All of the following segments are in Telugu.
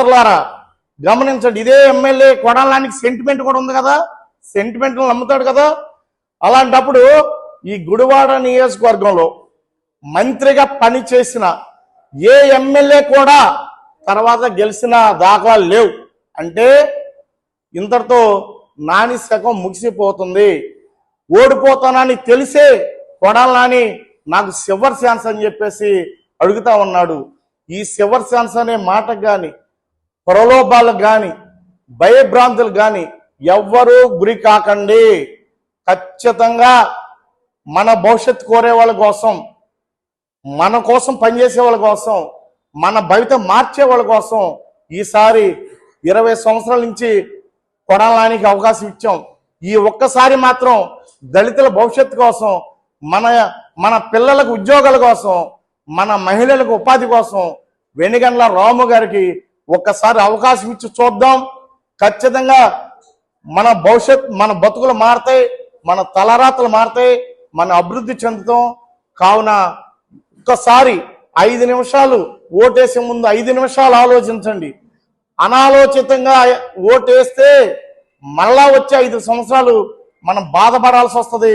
సోదరులారా గమనించండి ఇదే ఎమ్మెల్యే కొడాలానికి సెంటిమెంట్ కూడా ఉంది కదా? సెంటిమెంట్ నమ్ముతాడు కదా? అలాంటప్పుడు ఈ గుడివాడ నియోజకవర్గంలో మంత్రిగా పనిచేసిన ఏ ఎమ్మెల్యే కూడా తర్వాత గెలిచిన దాఖలాలు లేవు. అంటే ఇంతటితో నాని శకం ముగిసిపోతుంది. ఓడిపోతానని తెలిసే కొడాలని నాకు సివర్ ఛాన్స్ అని చెప్పేసి అడుగుతా ఉన్నాడు. ఈ సివర్ ఛాన్స్ అనే మాటకు కానీ ప్రలోభాలకు కానీ భయభ్రాంతులు కానీ ఎవ్వరూ గురి కాకండి. ఖచ్చితంగా మన భవిష్యత్తు కోరే వాళ్ళ కోసం మన కోసం పనిచేసే వాళ్ళ కోసం మన భవిత మార్చే వాళ్ళ కోసం ఈసారి ఇరవై సంవత్సరాల నుంచి కొనడానికి అవకాశం ఇచ్చాం. ఈ ఒక్కసారి మాత్రం దళితుల భవిష్యత్తు కోసం మన మన పిల్లలకు ఉద్యోగాల కోసం మన మహిళలకు ఉపాధి కోసం వెనుగండ్ల రాము గారికి ఒక్కసారి అవకాశం ఇచ్చి చూద్దాం. ఖచ్చితంగా మన భవిష్యత్ మన బతుకులు మారతాయి మన తలరాతలు మారతాయి మన అభివృద్ధి చెందుతాం. కావున ఒక్కసారి ఐదు నిమిషాలు ఓటేసే ముందు ఐదు నిమిషాలు ఆలోచించండి. అనాలోచితంగా ఓటేస్తే మళ్ళా వచ్చే ఐదు సంవత్సరాలు మనం బాధపడాల్సి వస్తుంది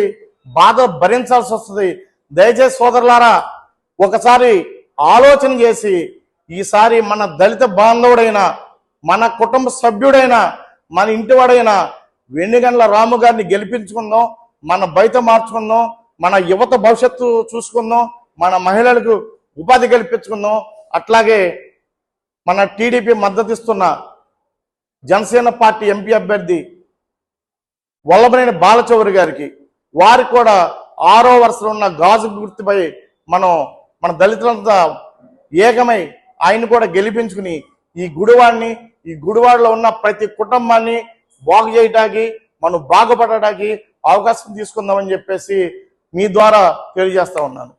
బాధ భరించాల్సి వస్తుంది. దయచేసి సోదరులారా ఒకసారి ఆలోచన చేసి ఈసారి మన దళిత బాంధవుడైన మన కుటుంబ సభ్యుడైన మన ఇంటివాడైన వెన్నుగండ్ల రాము గారిని గెలిపించుకుందాం మన బయట మార్చుకుందాం మన యువత భవిష్యత్తు చూసుకుందాం మన మహిళలకు ఉపాధి కల్పించుకుందాం. అట్లాగే మన టీడీపీ మద్దతిస్తున్న జనసేన పార్టీ ఎంపీ అభ్యర్థి వల్లభనేని బాలచౌరి గారికి వారికి కూడా ఆరో వరుసలో ఉన్న గాజు గుర్తుపై మనం మన దళితులంతా ఏకమై ఆయన కూడా గెలిపించుకుని ఈ గుడివాడిని ఈ గుడివాడలో ఉన్న ప్రతి కుటుంబాన్ని బాగు చేయటానికి మనం బాగుపడటానికి అవకాశం తీసుకుందామని చెప్పేసి మీ ద్వారా తెలియజేస్తా ఉన్నాను.